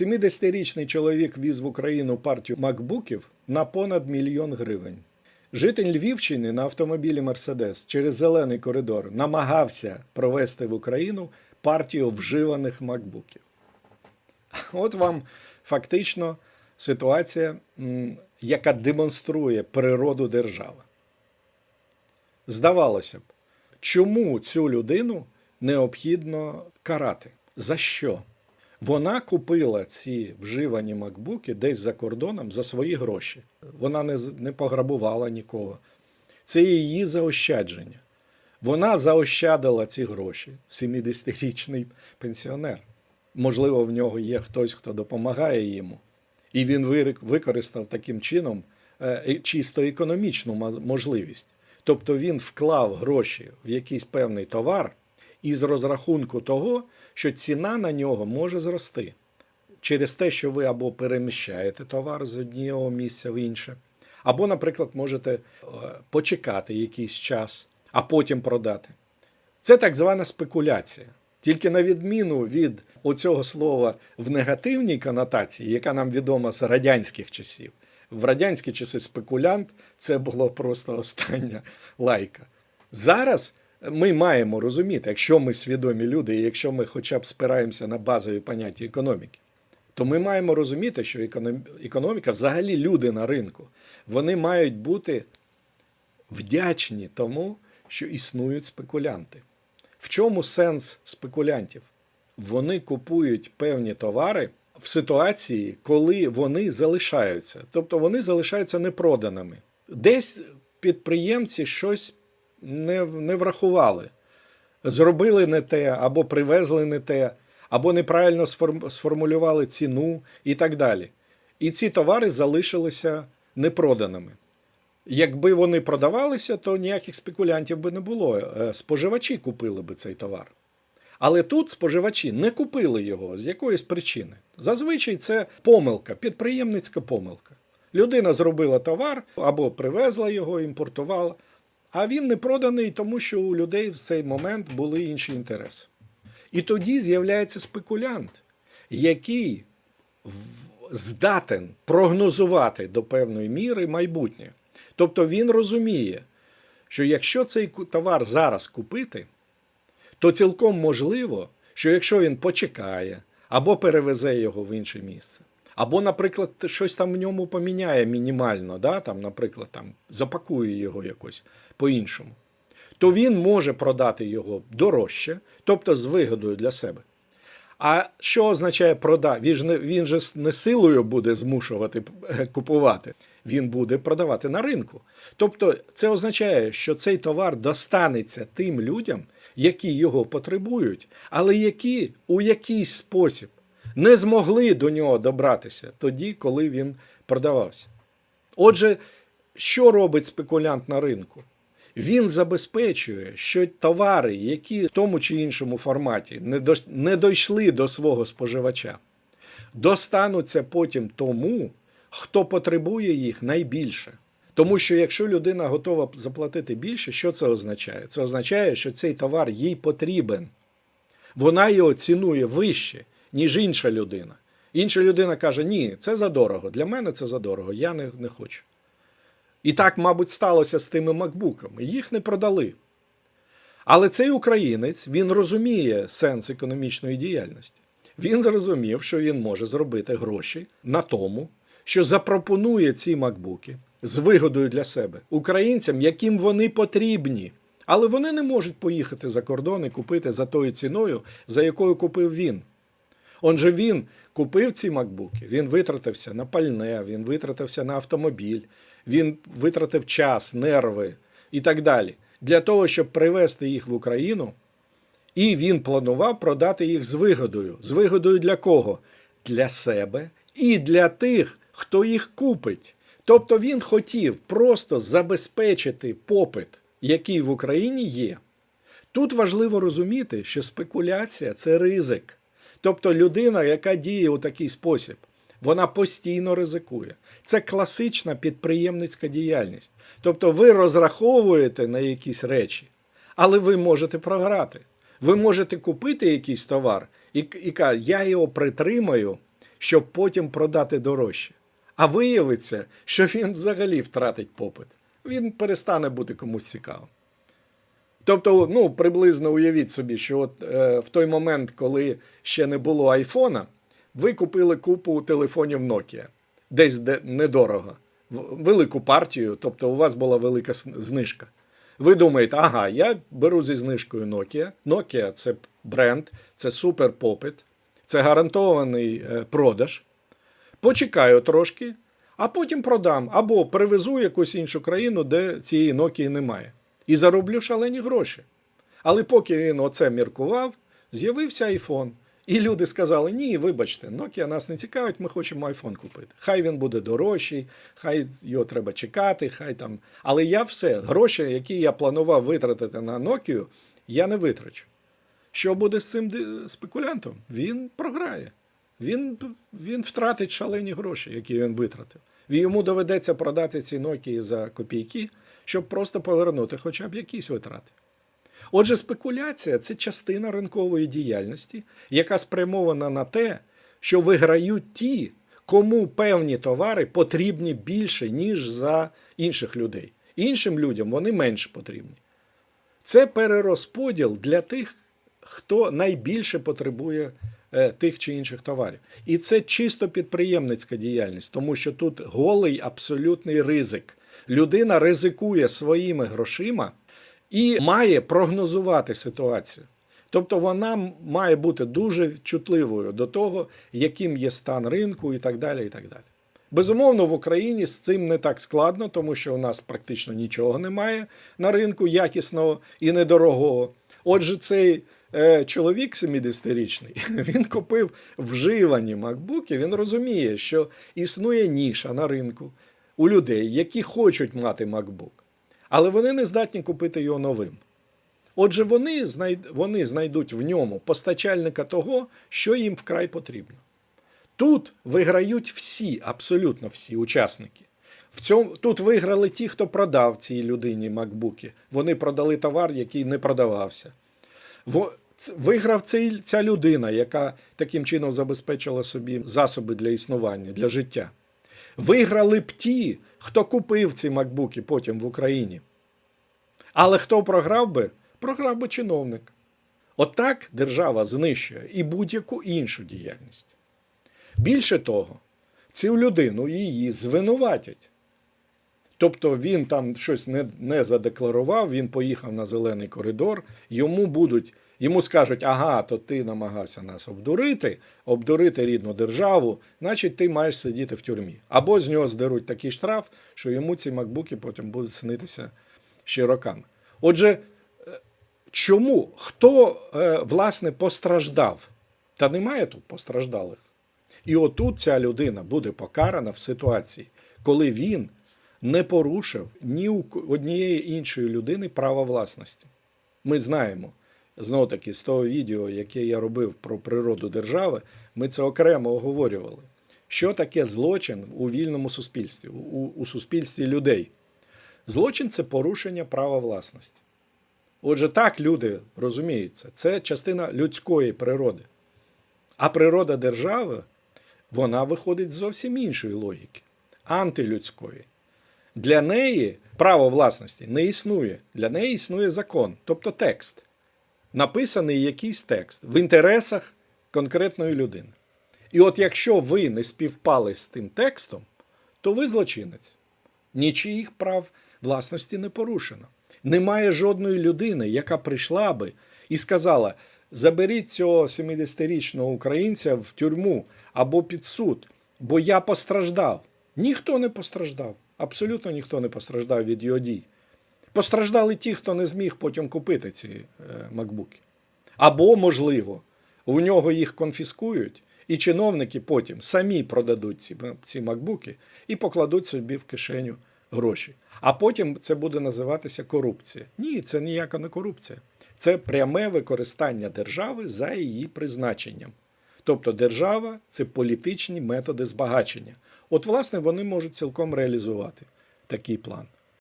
70-річний чоловік віз в Україну партію макбуків на понад мільйон гривень. Житель Львівщини на автомобілі Мерседес через зелений коридор намагався провести в Україну партію вживаних макбуків. От вам фактично ситуація, яка демонструє природу держави. Здавалося б, чому цю людину необхідно карати? За що? Вона купила ці вживані макбуки десь за кордоном за свої гроші. Вона не, не пограбувала нікого. Це її заощадження. Вона заощадила ці гроші, 70-річний пенсіонер. Можливо, в нього є хтось, хто допомагає йому. І він використав таким чином е, чисто економічну можливість. Тобто він вклав гроші в якийсь певний товар із розрахунку того, що ціна на нього може зрости через те, що ви або переміщаєте товар з одного місця в інше, або, наприклад, можете е, почекати якийсь час, а потім продати. Це так звана спекуляція. Тільки на відміну від оцього слова в негативній конотації, яка нам відома з радянських часів. В радянські часи спекулянт це було просто остання лайка. Зараз ми маємо розуміти, якщо ми свідомі люди, і якщо ми хоча б спираємося на базові поняття економіки, то ми маємо розуміти, що економіка, взагалі люди на ринку, вони мають бути вдячні тому, що існують спекулянти. В чому сенс спекулянтів? Вони купують певні товари в ситуації, коли вони залишаються, тобто вони залишаються непроданими. Десь підприємці щось не, не врахували, зробили не те, або привезли не те, або неправильно сформулювали ціну і так далі. І ці товари залишилися непроданими. Якби вони продавалися, то ніяких спекулянтів би не було. Е, Споживачі купили би цей товар. Але тут споживачі не купили його з якоїсь причини. Зазвичай це помилка, підприємницька помилка. Людина зробила товар або привезла його, імпортувала, а він не проданий, тому що у людей в цей момент були інші інтереси. І тоді з'являється спекулянт, який здатен прогнозувати до певної міри майбутнє. Тобто він розуміє, що якщо цей товар зараз купити, то цілком можливо, що якщо він почекає або перевезе його в інше місце, або, наприклад, щось там в ньому поміняє мінімально, да, там, наприклад, там, запакує його якось по-іншому, то він може продати його дорожче, тобто з вигодою для себе. А що означає продати? Він, ж не, він же не силою буде змушувати е, купувати, він буде продавати на ринку. Тобто це означає, що цей товар достанеться тим людям, які його потребують, але які у якийсь спосіб не змогли до нього добратися тоді, коли він продавався. Отже, що робить спекулянт на ринку? Він забезпечує, що товари, які в тому чи іншому форматі не дійшли до свого споживача, достануться потім тому, хто потребує їх найбільше. Тому що якщо людина готова заплатити більше, що це означає? Це означає, що цей товар їй потрібен. Вона його цінує вище, ніж інша людина. Інша людина каже: ні, це задорого. Для мене це задорого, я не, не хочу. І так, мабуть, сталося з тими макбуками. Їх не продали. Але цей українець він розуміє сенс економічної діяльності. Він зрозумів, що він може зробити гроші на тому, що запропонує ці макбуки з вигодою для себе українцям, яким вони потрібні. Але вони не можуть поїхати за кордон і купити за тою ціною, за якою купив він. Он же він купив ці макбуки, він витратився на пальне, він витратився на автомобіль, він витратив час, нерви і так далі для того, щоб привезти їх в Україну. І він планував продати їх з вигодою. З вигодою для кого? Для себе і для тих, хто їх купить. Тобто він хотів просто забезпечити попит, який в Україні є. Тут важливо розуміти, що спекуляція це ризик. Тобто людина, яка діє у такий спосіб, вона постійно ризикує. Це класична підприємницька діяльність. Тобто ви розраховуєте на якісь речі, але ви можете програти. Ви можете купити якийсь товар і, і я його притримаю щоб потім продати дорожче. А виявиться, що він взагалі втратить попит. Він перестане бути комусь цікавим. Тобто, ну, приблизно уявіть собі, що от, е, в той момент, коли ще не було айфона, ви купили купу телефонів Nokia, десь де недорого, велику партію, тобто у вас була велика знижка. Ви думаєте, ага, я беру зі знижкою Nokia. Nokia це бренд, це супер попит, це гарантований е, продаж. Почекаю трошки, а потім продам або привезу якусь іншу країну, де цієї Nokia немає. І зароблю шалені гроші. Але поки він оце міркував, з'явився iPhone. І люди сказали: ні, вибачте, Nokia нас не цікавить, ми хочемо iPhone купити. Хай він буде дорожчий, хай його треба чекати, хай там. Але я все, гроші, які я планував витратити на Nokia, я не витрачу. Що буде з цим спекулянтом? Він програє. Він, він втратить шалені гроші, які він витратив. І йому доведеться продати ці Nokia за копійки, щоб просто повернути хоча б якісь витрати. Отже, спекуляція це частина ринкової діяльності, яка спрямована на те, що виграють ті, кому певні товари потрібні більше, ніж за інших людей. Іншим людям вони менше потрібні. Це перерозподіл для тих, хто найбільше потребує е, тих чи інших товарів. І це чисто підприємницька діяльність, тому що тут голий абсолютний ризик. Людина ризикує своїми грошима і має прогнозувати ситуацію. Тобто вона має бути дуже чутливою до того, яким є стан ринку і так далі. І так далі. Безумовно, в Україні з цим не так складно, тому що у нас практично нічого немає на ринку якісного і недорогого. Отже, цей е, чоловік 70-річний, він купив вживані макбуки, він розуміє, що існує ніша на ринку у людей, які хочуть мати MacBook, але вони не здатні купити його новим. Отже, вони, вони знайдуть в ньому постачальника того, що їм вкрай потрібно. Тут виграють всі, абсолютно всі учасники. В цьому, тут виграли ті, хто продав цій людині макбуки. Вони продали товар, який не продавався. Ц- Виграв цей, ця людина, яка таким чином забезпечила собі засоби для існування, для життя. Виграли б ті, хто купив ці макбуки потім в Україні. Але хто програв би? Програв би чиновник. Отак держава знищує і будь-яку іншу діяльність. Більше того, цю людину її звинуватять. Тобто він там щось не, не задекларував, він поїхав на зелений коридор, йому будуть, йому скажуть, ага, то ти намагався нас обдурити, обдурити рідну державу, значить ти маєш сидіти в тюрмі. Або з нього здеруть такий штраф, що йому ці макбуки потім будуть снитися ще роками. Отже, е, чому? Хто, е, власне, постраждав? Та немає тут постраждалих. І отут ця людина буде покарана в ситуації, коли він не порушив ні у однієї іншої людини права власності. Ми знаємо, знову таки, з того відео, яке я робив про природу держави, ми це окремо оговорювали. Що таке злочин у вільному суспільстві, у, у суспільстві людей? Злочин це порушення права власності. Отже, так люди розуміються, це частина людської природи. А природа держави, вона виходить з зовсім іншої логіки, антилюдської. Для неї право власності не існує. Для неї існує закон, тобто текст. Написаний якийсь текст в інтересах конкретної людини. І от якщо ви не співпали з тим текстом, то ви злочинець. Нічиїх прав власності не порушено. Немає жодної людини, яка прийшла би і сказала: заберіть цього 70-річного українця в тюрму або під суд, бо я постраждав. Ніхто не постраждав. Абсолютно ніхто не постраждав від його дій. Постраждали ті, хто не зміг потім купити ці е, макбуки. Або, можливо, у нього їх конфіскують, і чиновники потім самі продадуть ці, ці макбуки і покладуть собі в кишеню гроші. А потім це буде називатися корупція. Ні, це ніяка не корупція. Це пряме використання держави за її призначенням. Тобто держава це політичні методи збагачення. От, власне, вони можуть цілком реалізувати такий план.